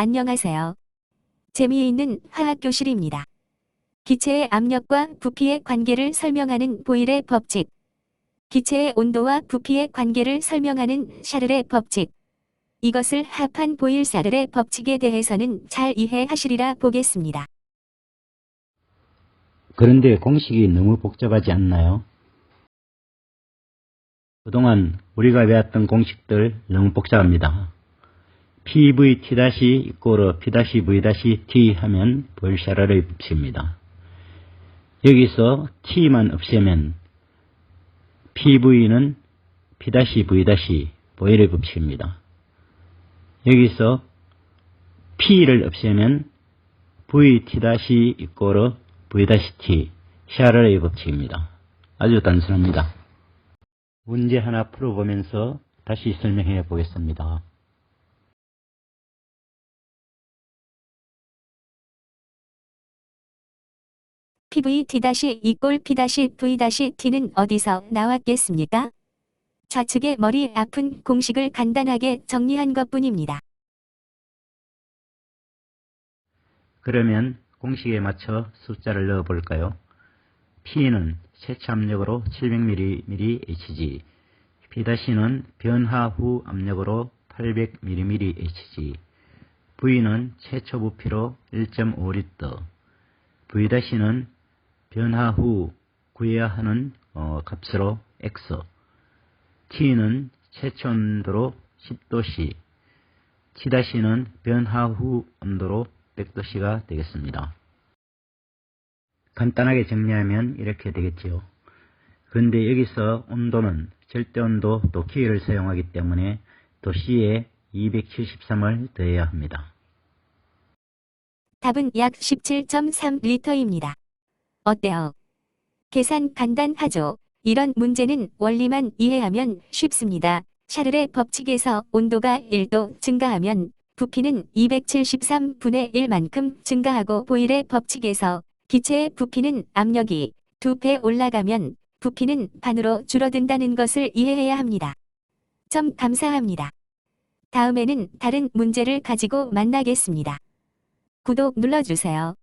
안녕하세요. 재미있는 화학교실입니다. 기체의 압력과 부피의 관계를 설명하는 보일의 법칙. 기체의 온도와 부피의 관계를 설명하는 샤를의 법칙. 이것을 합한 보일-샤를의 법칙에 대해서는 잘 이해하시리라 보겠습니다. 그런데 공식이 너무 복잡하지 않나요? 그동안 우리가 배웠던 공식들 너무 복잡합니다. PVT- 이꼬르 P-V-T 하면 볼샤라의 법칙입니다. 여기서 T만 없애면 PV는 P-V- 보일의 법칙입니다. 여기서 P를 없애면 VT- 이꼬르 V-T, 샤를의 법칙입니다. 아주 단순합니다. 문제 하나 풀어보면서 다시 설명해 보겠습니다. PVT- 이꼴 P-V-T는 어디서 나왔겠습니까? 좌측의 머리 아픈 공식을 간단하게 정리한 것뿐입니다. 그러면 공식에 맞춰 숫자를 넣어 볼까요? P는 세차 압력으로 700mm Hg, P-는 변화 후 압력으로 800mm Hg, V는 최초 부피로 1.5L, V-는 변화 후 구해야 하는 어, 값으로 X, T는 최초 온도로 10도씨, T-는 변화 후 온도로 100도씨가 되겠습니다. 간단하게 정리하면 이렇게 되겠지요. 그런데 여기서 온도는 절대온도 또 키를 사용하기 때문에 또 C에 273을 더해야 합니다. 답은 약 17.3리터입니다. 어때요? 계산 간단하죠? 이런 문제는 원리만 이해하면 쉽습니다. 샤를의 법칙에서 온도가 1도 증가하면 부피는 273분의 1만큼 증가하고 보일의 법칙에서 기체의 부피는 압력이 2배 올라가면 부피는 반으로 줄어든다는 것을 이해해야 합니다. 점 감사합니다. 다음에는 다른 문제를 가지고 만나겠습니다. 구독 눌러주세요.